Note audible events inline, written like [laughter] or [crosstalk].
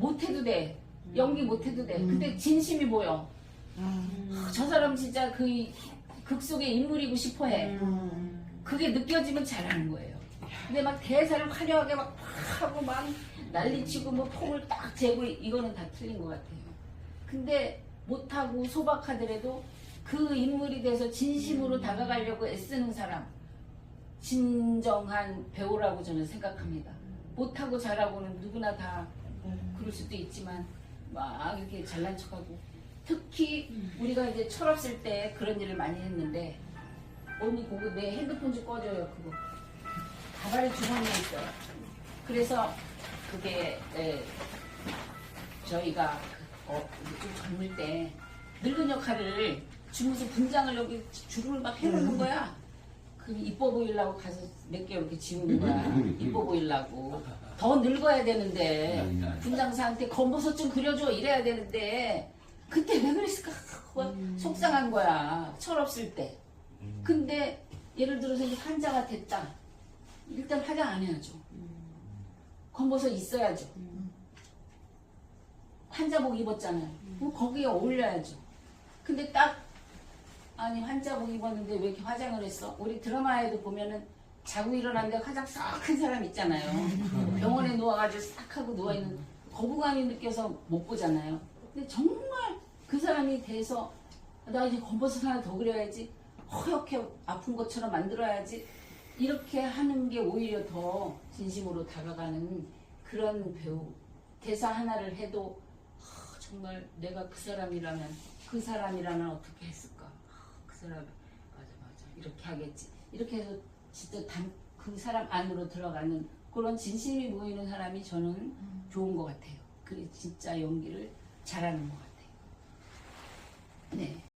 못해도 돼. 연기 못해도 돼. 근데 진심이 보여. 아, 저 사람 진짜 그 극 속의 인물이고 싶어 해. 그게 느껴지면 잘하는 거예요. 근데 막 대사를 화려하게 막 하고 막 난리치고 뭐 폼을 딱 재고 이거는 다 틀린 것 같아요. 근데 못하고 소박하더라도 그 인물이 돼서 진심으로 다가가려고 애쓰는 사람 진정한 배우라고 저는 생각합니다. 못하고 잘하고는 누구나 다 그럴 수도 있지만 막 이렇게 잘난 척하고. 특히 우리가 이제 철없을 때 그런 일을 많이 했는데 언니 그거 내 핸드폰 좀 꺼줘요 그거. 가발의 주머니에 있어요 그래서 그게 에, 저희가 어, 좀 젊을 때 늙은 역할을 주무서 분장을 여기 주름을 막 해놓는 거야. 그 이뻐 보이려고 가서 몇 개 이렇게 지우는 거야. 이뻐 보이려고. 더 늙어야 되는데 분장사한테 검버섯 좀 그려줘 이래야 되는데 그때 왜 그랬을까? [laughs] 속상한 거야 철없을 때. 근데 예를 들어서 이제 환자가 됐다. 일단 화장 안 해야죠. 검버섯 있어야죠. 환자복 입었잖아요. 거기에 어울려야죠. 근데 딱 아니 환자복 입었는데 왜 이렇게 화장을 했어? 우리 드라마에도 보면은 자고 일어났는데 화장 싹 한 사람 있잖아요. 병원에 누워가지고 싹 하고 누워있는 거부감이 느껴서 못 보잖아요. 근데 정말 그 사람이 돼서 나 이제 검버섯 하나 더 그려야지 허옇게 아픈 것처럼 만들어야지 이렇게 하는 게 오히려 더 진심으로 다가가는 그런 배우. 대사 하나를 해도 아, 정말 내가 그 사람이라면 그 사람이라면 어떻게 했을까 사람 맞아 맞아 이렇게 하겠지 이렇게 해서 진짜 단, 그 사람 안으로 들어가는 그런 진심이 보이는 사람이 저는 좋은 것 같아요. 그게 진짜 연기를 잘하는 것 같아요. 네.